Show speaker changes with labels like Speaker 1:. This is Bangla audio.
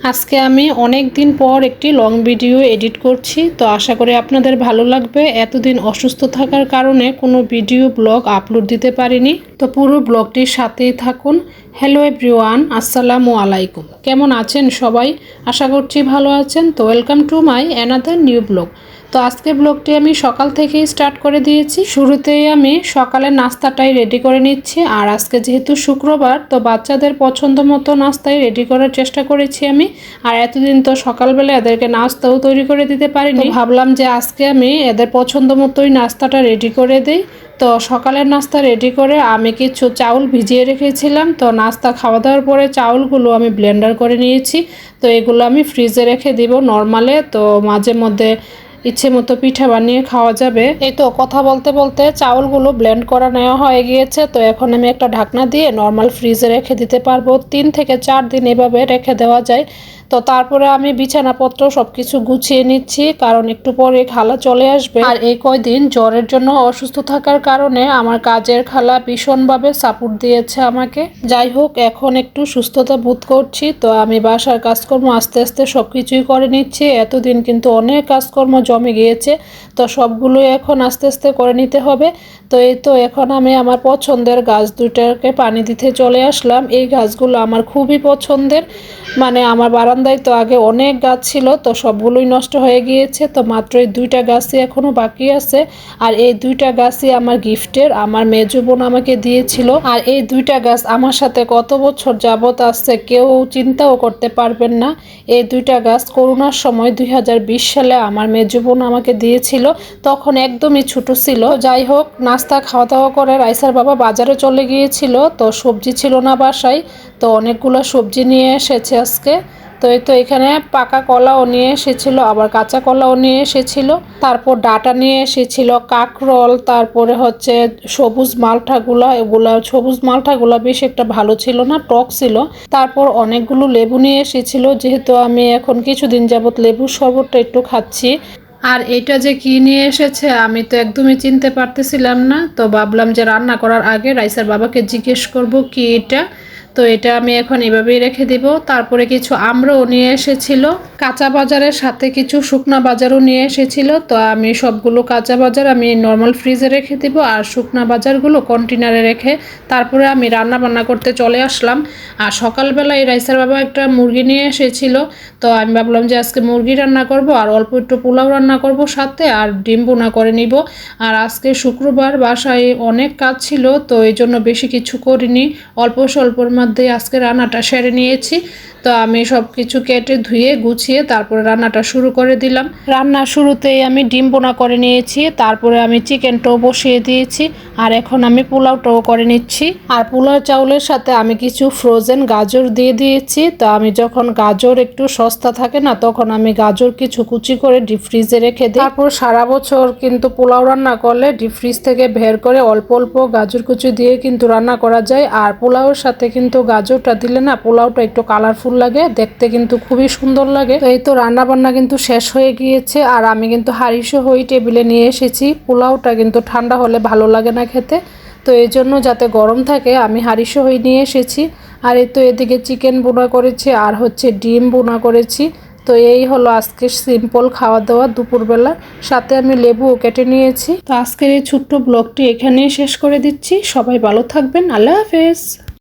Speaker 1: আজকে আমি অনেক দিন পর একটি লং ভিডিও এডিট করছি, তো আশা করি আপনাদের ভালো লাগবে। এতদিন অসুস্থ থাকার কারণে কোনো ভিডিও ব্লগ আপলোড দিতে পারিনি। তো পুরো ব্লগটির সাথেই থাকুন। হ্যালো এভরিওয়ান আসসালামু আলাইকুম। কেমন আছেন সবাই? আশা করছি ভালো আছেন। তো welcome to my another new blog তো আজকে ব্লগটি আমি সকাল থেকেই স্টার্ট করে দিয়েছি। শুরুতেই আমি সকালের নাস্তাটাই রেডি করে নিচ্ছি। আর আজকে যেহেতু শুক্রবার, তো বাচ্চাদের পছন্দ মতো নাস্তাই রেডি করার চেষ্টা করেছি আমি। আর এতদিন তো সকালবেলা এদেরকে নাস্তাও তৈরি করে দিতে পারিনি। ভাবলাম যে আজকে আমি এদের পছন্দ মতোই নাস্তাটা রেডি করে দিই। তো সকালের নাস্তা রেডি করে আমি কিছু চাউল ভিজিয়ে রেখেছিলাম। তো নাস্তা খাওয়া দাওয়ার পরে চাউলগুলো আমি ব্লেন্ডার করে নিয়েছি। তো এগুলো আমি ফ্রিজে রেখে দিব নর্মালে তো মাঝে মধ্যে ইচ্ছে মতো পিঠা বানিয়ে খাওয়া যাবে। এই তো কথা বলতে বলতে চাউলগুলো ব্লেন্ড করা নেওয়া হয়ে গিয়েছে। তো এখন আমি একটা ঢাকনা দিয়ে নর্মাল ফ্রিজে রেখে দিতে পারব। তিন থেকে চার দিন এভাবে রেখে দেওয়া যায়। তো তারপরে আমি বিছানাপত্র সব কিছু গুছিয়ে নিচ্ছি, কারণ একটু পরে খালা চলে আসবে। আর এই কয়দিন জ্বরের জন্য অসুস্থ থাকার কারণে আমার কাজের খালা ভীষণভাবে সাপোর্ট দিয়েছে আমাকে। যাই হোক, এখন একটু সুস্থতা বোধ করছি, তো আমি বাসার কাজকর্ম আস্তে আস্তে সব কিছুই করে নিচ্ছি। এতদিন কিন্তু অনেক কাজকর্ম জমে গিয়েছে, তো সবগুলোই এখন আস্তে আস্তে করে নিতে হবে। তো এই তো এখন আমি আমার পছন্দের গাছ দুইটাকে পানি দিতে চলে আসলাম। এই গাছগুলো আমার খুবই পছন্দের মানে আমার বারান্দায় তো আগে অনেক গাছ ছিল, তো সবগুলোই নষ্ট হয়ে গিয়েছে, তো মাত্র এই দুইটা গাছই এখনও বাকি আছে। আর এই দুইটা গাছই আমার গিফটের, আমার মেজো বোন আমাকে দিয়েছিল। আর এই দুইটা গাছ আমার সাথে কত বছর যাবত আসছে কেউ চিন্তাও করতে পারবেন না। এই দুইটা গাছ করোনার সময় দুই হাজার বিশ সালে আমার মেজো বোন আমাকে দিয়েছিল, তখন একদমই ছোট ছিল। যাই হোক, নাস্তা খাওয়া দাওয়া করে রাইসার বাবা বাজারে চলে গিয়েছিল, তো সবজি ছিল না বাসায়, তো অনেকগুলো সবজি নিয়ে এসেছে আজকে। তো এই তো এখানে পাকা কলাও নিয়ে এসেছিল, আবার কাঁচা কলাও নিয়ে এসেছিল। তারপর ডাটা নিয়ে এসেছিল, কাকরল, তারপরে হচ্ছে সবুজ মালঠাগুলো, এগুলা সবুজ মালঠাগুলো বেশ একটা ভালো ছিল না, টক ছিল। তারপর অনেকগুলো লেবু নিয়ে এসেছিল, যেহেতু আমি এখন কিছুদিন যাবত লেবুর শরবতটা একটু খাচ্ছি। আর এটা যে কি নিয়ে এসেছে আমি তো একদমই চিনতে পারতেছিলাম না, তো ভাবলাম যে রান্না করার আগে রাইসার বাবাকে জিজ্ঞেস করব কি এটা। তো এটা আমি এখন এভাবেই রেখে দিব। তারপরে কিছু আমরাও নিয়ে এসেছিল। কাঁচা বাজারের সাথে কিছু শুকনা বাজারও নিয়ে এসেছিল। তো আমি সবগুলো কাঁচা বাজার আমি নর্মাল ফ্রিজে রেখে দিব আর শুকনা বাজারগুলো কন্টেনারে রেখে তারপরে আমি রান্না বান্না করতে চলে আসলাম। আর সকালবেলা এই রাইসার বাবা একটা মুরগি নিয়ে এসেছিল। তো আমি ভাবলাম যে আজকে মুরগি রান্না করব আর অল্প একটু পোলাও রান্না করব সাথে আর ডিম বোনা করে নিব। আর আজকে শুক্রবার বাসায় অনেক কাজ ছিল তো এই জন্য বেশি কিছু করিনি। অল্প স্বল্পর মধ্যে আজকে রান্নাটা সেরে নিয়েছি। তো আমি সব কিছু কেটে ধুয়ে, গুছিয়ে তারপরে রান্নাটা শুরু করে দিলাম। রান্না শুরুতেই আমি ডিম বোনা করে নিয়েছি, তারপরে আমি চিকেনটাও বসিয়ে দিয়েছি, আর এখন আমি পোলাওটাও করে নিচ্ছি। আর পোলাও চাউলের সাথে আমি কিছু ফ্রোজেন গাজর দিয়ে দিয়েছি। তো আমি যখন গাজর একটু সস্তা থাকে না, তখন আমি গাজর কিছু কুচি করে ডিপ ফ্রিজে রেখে দিই। তারপর সারা বছর কিন্তু পোলাও রান্না করলে ডিপ ফ্রিজ থেকে বের করে অল্প অল্প গাজর কুচি দিয়ে কিন্তু রান্না করা যায়। আর পোলাওর সাথে কিন্তু গাজরটা দিলে না পোলাওটা একটু কালারফুল লাগে, দেখতে কিন্তু খুবই সুন্দর লাগে। তো এই তো রান্না বান্না কিন্তু শেষ হয়ে গিয়েছে আর আমি কিন্তু হারিসো হই টেবিলে নিয়ে এসেছি। পোলাওটা কিন্তু ঠান্ডা হলে ভালো লাগে না খেতে। তো এই জন্য যাতে গরম থাকে, আমি হারিসো হই নিয়ে এসেছি। আর এই তো এদিকে চিকেন বোনা করেছি আর হচ্ছে ডিম বোনা করেছি। তো এই হলো আজকে সিম্পল খাওয়া দাওয়া দুপুরবেলা। সাথে আমি লেবুও কেটে নিয়েছি। তো আজকের এই ছোট্ট ব্লগটি এখানেই শেষ করে দিচ্ছি। সবাই ভালো থাকবেন। আল্লাহ হাফেজ।